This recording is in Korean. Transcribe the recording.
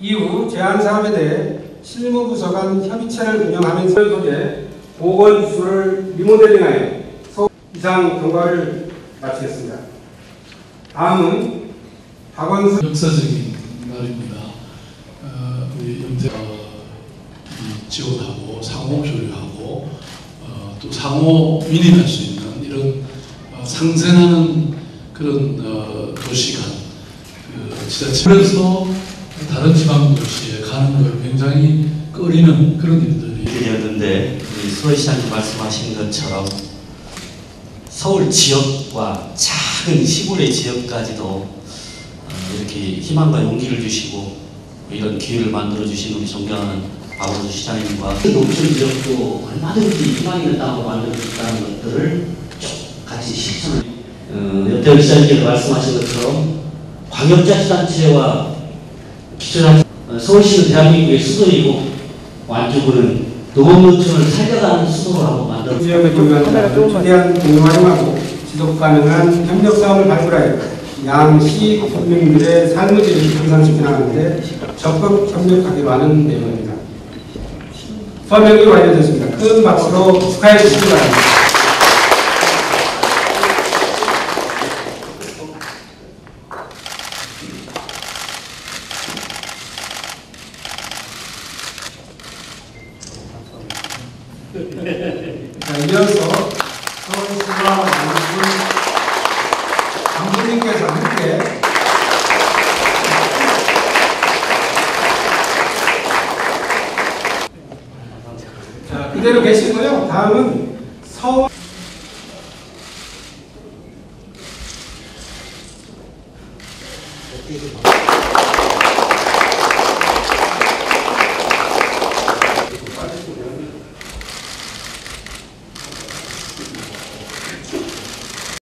이후 제안사업에 대해 실무부서 간 협의체를 운영하면서 소재 보건기술을 리모델링하여 이상 경과를 마치겠습니다. 다음은 박원순 역사적인 날입니다. 어, 우리 영재 어, 이 지원하고 상호 교류하고 어, 또 상호 윈윈할 수 있는 이런 어, 상생하는 그런 어, 도시가 그 지자체에서 다른 지방 도시에 가는 걸 굉장히 꺼리는 그런 일들이 되었는데 우리 서시장님 말씀하신 것처럼 서울 지역과 작은 시골의 지역까지도 어, 이렇게 희망과 용기를 주시고 이런 기회를 만들어 주신 우리 존경하는 박원순 시장님과 그 농촌 지역도 얼마든지 희망 있는 땅으로 만들 수 있다는 것들을 쭉 같이 실천을 어, 여태우 시장님께서 말씀하신 것처럼 광역자치단체와 기초단체 어, 서울시는 대한민국의 수도이고 완주군은 농업노천을 살려가는 한번 만들어 지역의 중요한 최대한 공유활용하고 지속 가능한 협력 사업을 발굴하여 양시 국민들의 삶의 질을 향상시켜 나가는데 적극 협력하기로 하는 내용입니다. 서명이 완료됐습니다. 큰 박수로 축하해 주시기 바랍니다. 자, 이어서 서울시와 만군 장군님께서 함께 자, 그대로 계시고요. 다음은 서울